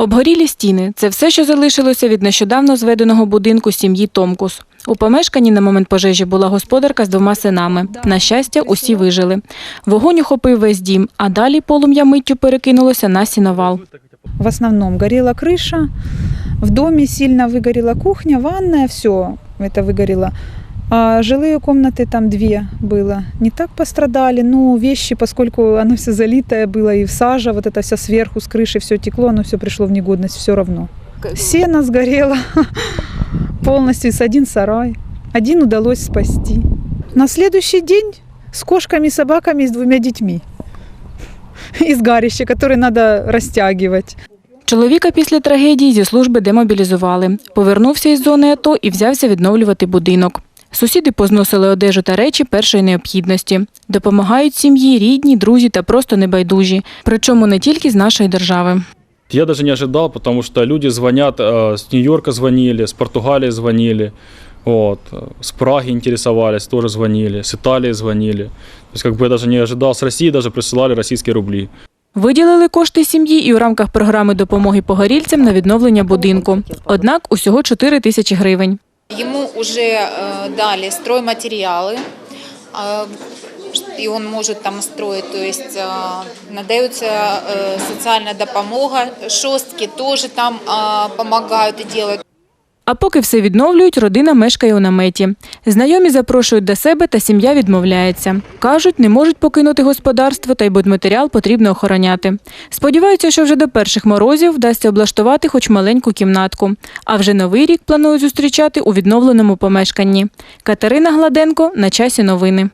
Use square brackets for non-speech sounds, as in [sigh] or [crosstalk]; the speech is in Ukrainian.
Обгорілі стіни це все, що залишилося від нещодавно зведеного будинку сім'ї Томкус. У помешканні на момент пожежі була господарка з двома синами. На щастя, усі вижили. Вогонь охопив весь дім, а далі полум'я миттю перекинулося на сіновал. В основном горела крыша, в доме сильно выгорела кухня, ванная, все это выгорело. А жилые комнаты там две было. Не так пострадали, но вещи, поскольку оно все залитое было и в сажа, вот это все сверху, с крыши все текло, оно все пришло в негодность, все равно. Сено сгорело [laughs] полностью, с один сарай. Один удалось спасти. На следующий день с кошками, собаками и с двумя детьми. [laughs] Из гарища, которые надо растягивать. Чоловіка після трагедії зі служби демобілізували. Повернувся із зони АТО і взявся відновлювати будинок. Сусіди позносили одежу та речі першої необхідності. Допомагають сім'ї, рідні, друзі та просто небайдужі. Причому не тільки з нашої держави. Я даже не ожидал, потому что люди звонят, э, с Нью-Йорка звонили, с Португалии звонили, вот, э, с Праги интересовались, тоже звонили, с Италии звонили. То есть как бы я даже не ожидал, с России даже присылали российские рубли. Виділили кошти сім'ї і у рамках програми допомоги погорільцям на відновлення будинку. Однак усього 4 тисячі гривень. Ему уже э, дали стройматериалы, э, и он может там строить, то есть э, надается э, социальная допомога, шостки тоже там э, помогают и делают. А поки все відновлюють, родина мешкає у наметі. Знайомі запрошують до себе, та сім'я відмовляється. Кажуть, не можуть покинути господарство, та й будматеріал потрібно охороняти. Сподіваються, що вже до перших морозів вдасться облаштувати хоч маленьку кімнатку. А вже новий рік планують зустрічати у відновленому помешканні. Катерина Гладенко на часі новини.